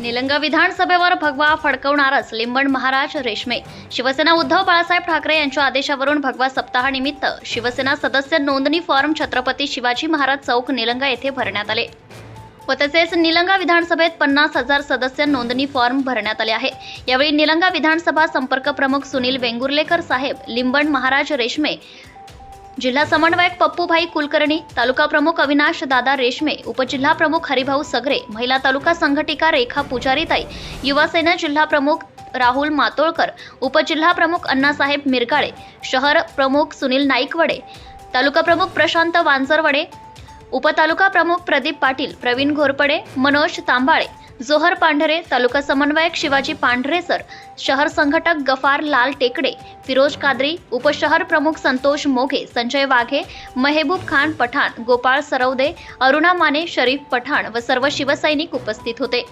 निलंगा विधानसभेवर भगवा फडकवणारच लिंबण महाराज रेशमे. शिवसेना उद्धव बाळासाहेब ठाकरे यांच्या आदेशावरून भगवा सप्ताहानिमित्त शिवसेना सदस्य नोंदणी फॉर्म छत्रपती शिवाजी महाराज चौक निलंगा येथे भरण्यात आले. व तसेच निलंगा विधानसभेत पन्नास हजार सदस्य नोंदणी फॉर्म भरण्यात आले आहे. यावेळी निलंगा विधानसभा संपर्क प्रमुख सुनील वेंगुर्लेकर साहेब लिंबण महाराज रेशमे जिल्हा समन्वयक पप्पूभाई कुलकर्णी तालुका प्रमुख अविनाश दादा रेशमे उपजिल्हा प्रमुख हरिभाऊ सगरे महिला तालुका संघटिका रेखा पुजारीताई युवासेना जिल्हा प्रमुख राहुल मातोळकर उपजिल्हा प्रमुख अण्णासाहेब मिरकाळे शहर प्रमुख सुनील नाईकवडे तालुका प्रमुख प्रशांत वांजरवडे उपतालुका प्रमुख प्रदीप पाटील प्रवीण घोरपडे मनोज तांबाळे जोहर पांढरे तालुका समन्वयक शिवाजी पांढरेसर शहर संघटक गफार लाल टेकडे फिरोज कादरी उपशहर प्रमुख संतोष मोघे संजय वाघे मेहबूब खान पठाण गोपाळ सरवदे अरुणा माने शरीफ पठाण व सर्व शिवसैनिक उपस्थित होते.